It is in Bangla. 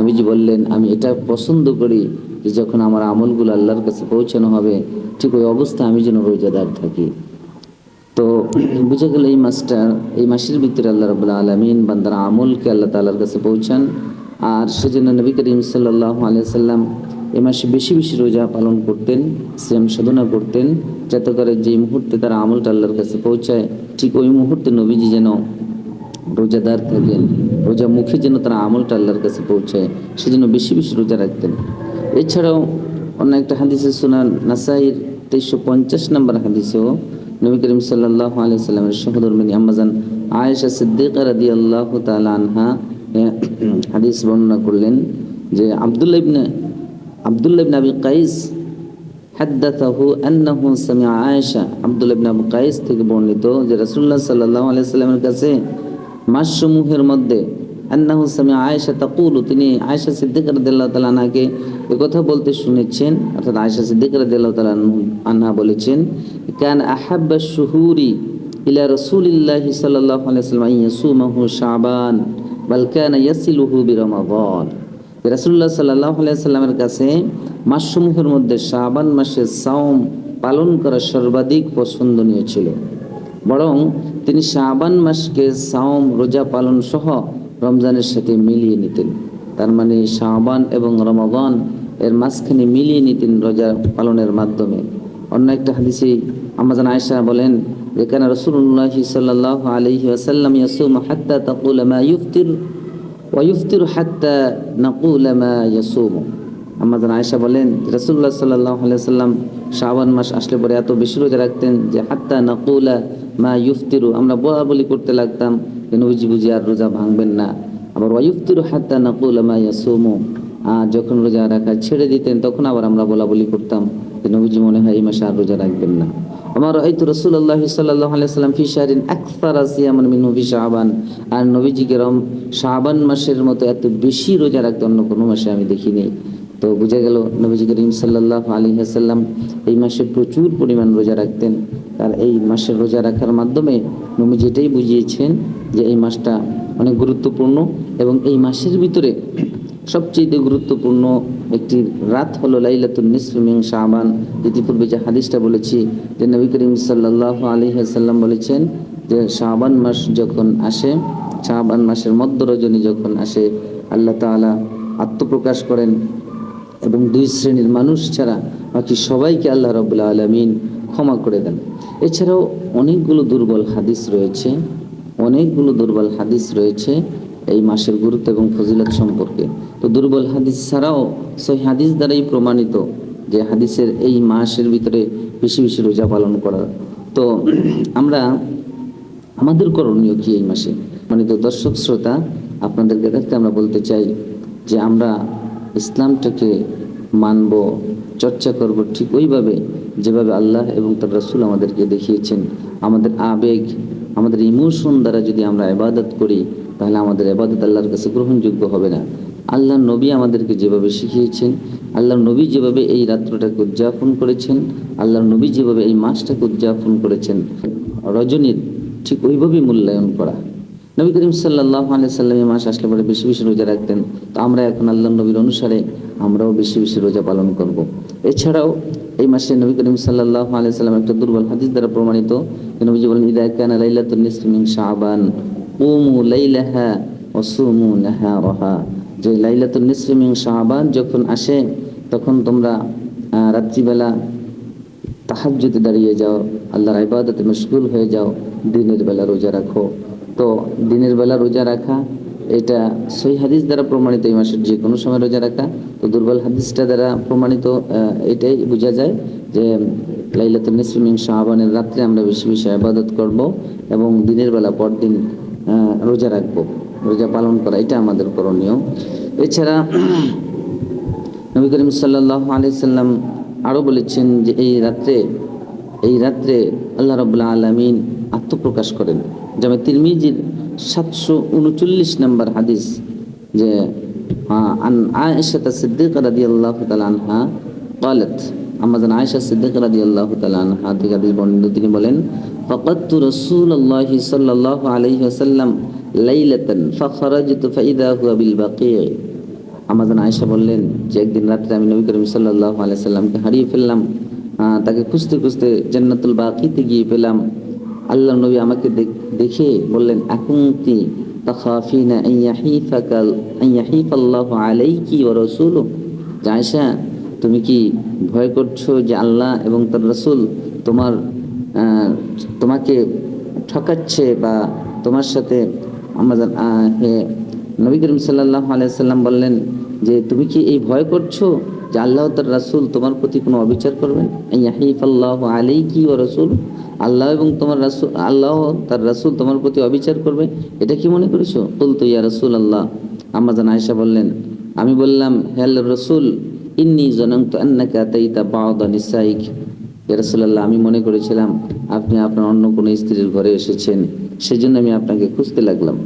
আমি যে বললেন, আমি এটা পছন্দ করি যে যখন আমার আমলগুলো আল্লাহর কাছে পৌঁছানো হবে, ঠিক ওই অবস্থা আমি যেন রোজাদার থাকি। তো বুঝে গেল এই মাসটা, এই মাসের ভিতরে আল্লাহ রবুল্লা আলমিন বান্দার আমলকে আল্লাহ তাল্লাহার কাছে পৌঁছান। আর সেজন্য নবী করিম সাল্লাহ আলিয়া সাল্লাম এই মাসে বেশি বেশি রোজা পালন করতেন, শ্যাম সাধনা করতেন যাতে করে যে মুহূর্তে তারা আমলটা আল্লাহর কাছে পৌঁছায়, ঠিক ওই মুহূর্তে নবীজি যেন রোজাদার থাকেন, রোজা মুখে যেন তারা আমলটা আল্লাহর কাছে পৌঁছায়, সেজন্য বেশি বেশি রোজা রাখতেন। এছাড়াও অন্য একটা হাদিসে শোনা নাসাইর তেইশশো পঞ্চাশ নম্বর হাদিসেও নবী করিম সাল্লাহ আলিয়া সাল্লামের সহধর্মিনী আম্মাজান আয়েশা সিদ্দিকা রাদি আল্লাহ তালা আনহা হাদিস বর্ণনা করলেন যে আবদুল্লাহ ইবনে আবদুল্লাহ ইবনে আবি কাইস হাদ্দাথাহু আন্নাহু সামিআ আয়েশা। আব্দুল ইবনে আবু কাইস থেকে বর্ণিত যে রাসূলুল্লাহ সাল্লাল্লাহু আলাইহি সাল্লামের কাছে মাসসমূহের মধ্যে আন্নাহু সামিআ আয়েশা তাকুলু, তিনি আয়েশা সিদ্দিকা রাদিয়াল্লাহু তাআলা আনহাকে কথা বলতে শুনেছেন, অর্থাৎ আয়েশা সিদ্দিকা রাদিয়াল্লাহু তাআলা আনহু- বলেছেন, কান আহাব্বা শুহুরি ইলা রাসূলিল্লাহি সাল্লাল্লাহু আলাইহি ওয়াসাল্লাম ইয়াসুমাহু শাবান, বাল কানা ইয়াসিলুহু বিরমাদান। রাসুল্লাহ সাল্লাহ সাল্লামের কাছে মাসসমূহের মধ্যে শাবান মাসে সাওম পালন করা সর্বাধিক পছন্দনীয় ছিল। বরং তিনি শাবান মাসকে সাওম, রোজা পালন সহ রমজানের সাথে মিলিয়ে নিতেন। তার মানে শাবান এবং রমাবান এর মাঝখানে মিলিয়ে নিতেন রোজা পালনের মাধ্যমে। অন্য একটা হাদিসে আমাজান আয়েশা বলেন যেখানে রসুল্লাহ সাল্লাহ আলহি আসাল্লাম ইয়াসুম হাত্তা তাকুল মা ইফতির ওয়ুফতির হাত্তা নাকুলা মা ইয়াসুমু আমাদের আয়েশা বলেন, রাসূলুল্লাহ সাল্লাল্লাহু আলাইহি সাল্লাম শাওয়ান মাস আসলে পরে এত বেশি রোজা রাখতেন যে হাত্তা নাকুলা মা ইফতিরু আমরা বলা বলি করতে লাগতাম যে নবীজি বুঝি আর রোজা ভাঙবেন না। আবার ওয়ুফতিরু হাত্তা নাকুলা মা ইয়াসুমু, আর যখন রোজা রাখা ছেড়ে দিতেন তখন আবার আমরা বলা বলি করতাম যে নবীজি মনে হয় এই মাসে আর রোজা রাখবেন না। আমার এই তো রসুল্লাহ সাল্লাহ আলাইসাল্লাম ফি শাহরিন আকসার আসিয়ামান মিনু ফি শাহবান। আর নবীজিকে রম শাহবান মাসের মতো এত বেশি রোজা রাখতে অন্য কোনো মাসে আমি দেখিনি। তো বুঝা গেল নবীজি করিম সাল্লাহ আলী হাসাল্লাম এই মাসে প্রচুর পরিমাণ রোজা রাখতেন। আর এই মাসের রোজা রাখার মাধ্যমে নবীজি এটাই বুঝিয়েছেন যে এই মাসটা অনেক গুরুত্বপূর্ণ এবং এই মাসের ভিতরে সবচেয়ে গুরুত্বপূর্ণ একটি রাত হলো লাইলাতুল নিসফিমিং শাহবান ইতিপূর্বে যে হাদিসটা বলেছি, যে নবী করিম সাল্লাহ আলী সাল্লাম বলেছেন যে শাহবান মাস যখন আসে শাহবান মাসের মধ্য রজনী যখন আসে, আল্লাহ তাআলা আত্মপ্রকাশ করেন এবং দুই শ্রেণির মানুষ ছাড়া বাকি সবাইকে আল্লাহ রবুল্লা আলমিন ক্ষমা করে দেন। এছাড়াও অনেকগুলো দুর্বল হাদিস রয়েছে, অনেকগুলো দুর্বল হাদিস রয়েছে এই মাসের গুরুত্ব এবং ফজিলত সম্পর্কে। তো দুর্বল হাদিস ছাড়াও সেই হাদিস দ্বারাই প্রমাণিত যে হাদিসের এই মাসের ভিতরে বেশি বেশি রোজা পালন করা। তো আমরা, আমাদের করণীয় কি এই মাসে? মানে তো দর্শক শ্রোতা, আপনাদেরকে কাছে আমরা বলতে চাই যে আমরা ইসলামটাকে মানব, চর্চা করব ঠিক ওইভাবে যেভাবে আল্লাহ এবং তার রসুল আমাদেরকে দেখিয়েছেন। আমাদের আবেগ, আমাদের ইমোশন দ্বারা যদি আমরা ইবাদত করি তাহলে আমাদের ইবাদত আল্লাহর কাছে গ্রহণযোগ্য হবে না। আল্লাহ নবী আমাদেরকে যেভাবে শিখিয়েছেন, আল্লাহ নবী যেভাবে এই রাত্রটাকে উদযাপন করেছেন, আল্লাহ নবী যেভাবে এই মাসটাকে উদযাপন করেছেন, রজনীর ঠিক ওইভাবেই মূল্যায়ন করা। নবী করিম সাল্লাহ আলিয়া সাল্লাম মাস আসলে পরে বেশি বেশি রোজা রাখতেন। তো আমরা এখন আল্লাহ নবীর অনুসারে আমরাও বেশি বেশি রোজা পালন করব। এছাড়াও এই মাসে নবী করিম সাল্লাহ আলিয়া সাল্লাম একটা দুর্বল হাদিস দ্বারা প্রমাণিত নবীজি বলেন, ইদা কানা লাইলাতুন নিসফিমিন শাবান। যে লাইলাতুন নিসফিমিন শাবান যখন আসে, তখন তোমরা রাত্রিবেলা তাহাজ্জুদে দাঁড়িয়ে যাও, আল্লাহর ইবাদতে মশগুল হয়ে যাও, দিনের বেলা রোজা রাখো। তো দিনের বেলা রোজা রাখা, এটা সই হাদিস দ্বারা প্রমাণিত এই মাসের যে কোনো সময় রোজা রাখা। তো দুর্বল হাদিসটা দ্বারা প্রমাণিত এটাই বোঝা যায় যে লাইলাতুল নিসমিন শাহবানের রাত্রে আমরা বেশি বেশি আবাদত করব এবং দিনের বেলা পরদিন রোজা রাখবো রোজা পালন করা এটা আমাদের করণীয় এছাড়া নবী করিম সাল্লাহ আলি সাল্লাম আরও বলেছেন যে এই রাত্রে এই রাত্রে আল্লাহ রবুল্লাহ আলমিন আত্মপ্রকাশ করেন যেমন তিরমিজির সাতশো উনচল্লিশ নম্বর হাদিস যে আহ, আন আয়েশা সিদ্দিক রাদি আল্লাহ আনহা قالت আমাজান আয়েশা সিদ্দিক রাজি আল্লাহ তালান হাদিক হাদিস বর্ণিত, তিনি বলেন ফকত্তু রসুল আল্লাহ সাল্লাহ আলহি আসাল্লাম লাইলাতান, ফখরাজতু ফাইদা হুয়া বিল বাকি। আমাজান আয়েশা বললেন যে, একদিন রাত্রে আমি নবী করিম সাল্লাহ আলাইহি সাল্লামকে হারিয়ে ফেললাম তাকে খুঁজতে খুঁজতে জান্নাতুল বাকিতে গিয়ে পেলাম। আল্লাহ নবী আমাকে দেখে বললেন আকুমতি তখাফিনা আইয়াহিফাকাল আইয়াহিফাল্লাহু আলাইকি ওয়া রসুল আয়েশা তুমি কি ভয় করছ যে আল্লাহ এবং তার রাসূল তোমার তোমাকে ঠকাচ্ছে বা তোমার সাথে আমাদের নবী করিম সাল্লাহ আলাইসাল্লাম বললেন যে তুমি কি এই ভয় করছ যে আল্লাহ তার রাসূল তোমার প্রতি কোনো অবিচার করবেন আল্লাহ আলী কি ও রসুল, আল্লাহ এবং তোমার রাসূল, আল্লাহ তার রাসূল তোমার প্রতি অবিচার করবে? এটা কি মনে করেছ? বলতো ইয়া রসুল আল্লাহ আমাজান আয়েশা বললেন, আমি বললাম হেল রসুল ইন্নি জনন্ত আন্নাকা তাইতা বাউদা নিসাইক। রাসূলুল্লাহ, আমি মনে করেছিলাম আপনি আপনার অন্য কোনো স্ত্রীর ঘরে এসেছেন, সেজন্য আমি আপনাকে খুঁজতে লাগলাম।